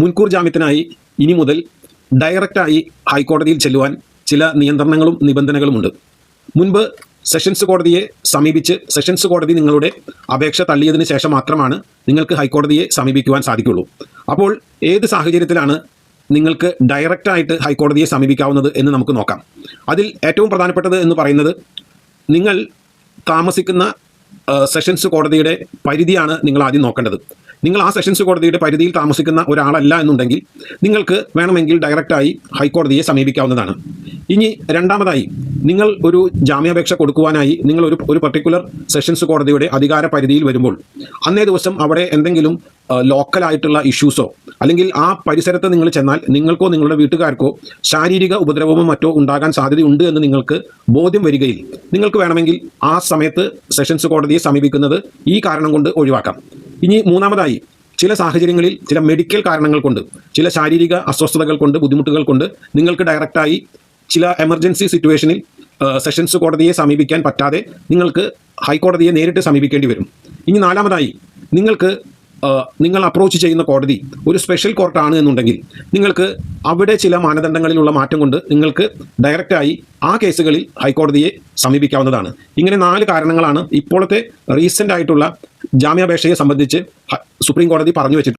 മുൻകൂർ ജാമ്യത്തിനായി ഇനി മുതൽ ഡയറക്റ്റായി ഹൈക്കോടതിയിൽ ചെല്ലുവാൻ ചില നിയന്ത്രണങ്ങളും നിബന്ധനകളുമുണ്ട്. മുൻപ് സെഷൻസ് കോടതിയെ സമീപിച്ച് സെഷൻസ് കോടതി നിങ്ങളുടെ അപേക്ഷ തള്ളിയതിന് ശേഷം മാത്രമാണ് നിങ്ങൾക്ക് ഹൈക്കോടതിയെ സമീപിക്കുവാൻ സാധിക്കുള്ളൂ. അപ്പോൾ ഏത് സാഹചര്യത്തിലാണ് നിങ്ങൾക്ക് ഡയറക്റ്റായിട്ട് ഹൈക്കോടതിയെ സമീപിക്കാവുന്നത് എന്ന് നമുക്ക് നോക്കാം. അതിൽ ഏറ്റവും പ്രധാനപ്പെട്ടത് എന്ന് പറയുന്നത് നിങ്ങൾ താമസിക്കുന്ന സെഷൻസ് കോടതിയുടെ പരിധിയാണ് നിങ്ങൾ ആദ്യം നോക്കേണ്ടത്. നിങ്ങൾ ആ സെഷൻസ് കോടതിയുടെ പരിധിയിൽ താമസിക്കുന്ന ഒരാളല്ല എന്നുണ്ടെങ്കിൽ നിങ്ങൾക്ക് വേണമെങ്കിൽ ഡയറക്റ്റായി ഹൈക്കോടതിയെ സമീപിക്കാവുന്നതാണ്. ഇനി രണ്ടാമതായി നിങ്ങൾ ഒരു ജാമ്യാപേക്ഷ കൊടുക്കുവാനായി നിങ്ങൾ ഒരു ഒരു പർട്ടിക്കുലർ സെഷൻസ് കോടതിയുടെ അധികാര പരിധിയിൽ വരുമ്പോൾ അന്നേ ദിവസം അവിടെ എന്തെങ്കിലും ലോക്കലായിട്ടുള്ള ഇഷ്യൂസോ അല്ലെങ്കിൽ ആ പരിസരത്ത് നിങ്ങൾ ചെന്നാൽ നിങ്ങൾക്കോ നിങ്ങളുടെ വീട്ടുകാർക്കോ ശാരീരിക ഉപദ്രവമോ മറ്റോ ഉണ്ടാകാൻ സാധ്യതയുണ്ട് എന്ന് നിങ്ങൾക്ക് ബോധ്യം വരികയിൽ നിങ്ങൾക്ക് വേണമെങ്കിൽ ആ സമയത്ത് സെഷൻസ് കോടതിയെ സമീപിക്കുന്നത് ഈ കാരണം കൊണ്ട് ഒഴിവാക്കാം. ഇനി മൂന്നാമതായി ചില സാഹചര്യങ്ങളിൽ ചില മെഡിക്കൽ കാരണങ്ങൾ കൊണ്ട് ചില ശാരീരിക അസ്വസ്ഥതകൾ കൊണ്ട് ബുദ്ധിമുട്ടുകൾ കൊണ്ട് നിങ്ങൾക്ക് ഡയറക്റ്റായി ചില എമർജൻസി സിറ്റുവേഷനിൽ സെഷൻസ് കോടതിയെ സമീപിക്കാൻ പറ്റാതെ നിങ്ങൾക്ക് ഹൈക്കോടതിയെ നേരിട്ട് സമീപിക്കേണ്ടി വരും. ഇനി നാലാമതായി നിങ്ങൾക്ക് നിങ്ങൾ അപ്രോച്ച് ചെയ്യുന്ന കോടതി ഒരു സ്പെഷ്യൽ കോർട്ടാണ് എന്നുണ്ടെങ്കിൽ നിങ്ങൾക്ക് അവിടെ ചില മാനദണ്ഡങ്ങളിലുള്ള മാറ്റം കൊണ്ട് നിങ്ങൾക്ക് ഡയറക്റ്റായി ആ കേസുകളിൽ ഹൈക്കോടതിയെ സമീപിക്കാവുന്നതാണ്. ഇങ്ങനെ നാല് കാരണങ്ങളാണ് ഇപ്പോഴത്തെ റീസെന്റ് ആയിട്ടുള്ള ജാമ്യാപേക്ഷയെ സംബന്ധിച്ച് സുപ്രീം കോടതി പറഞ്ഞു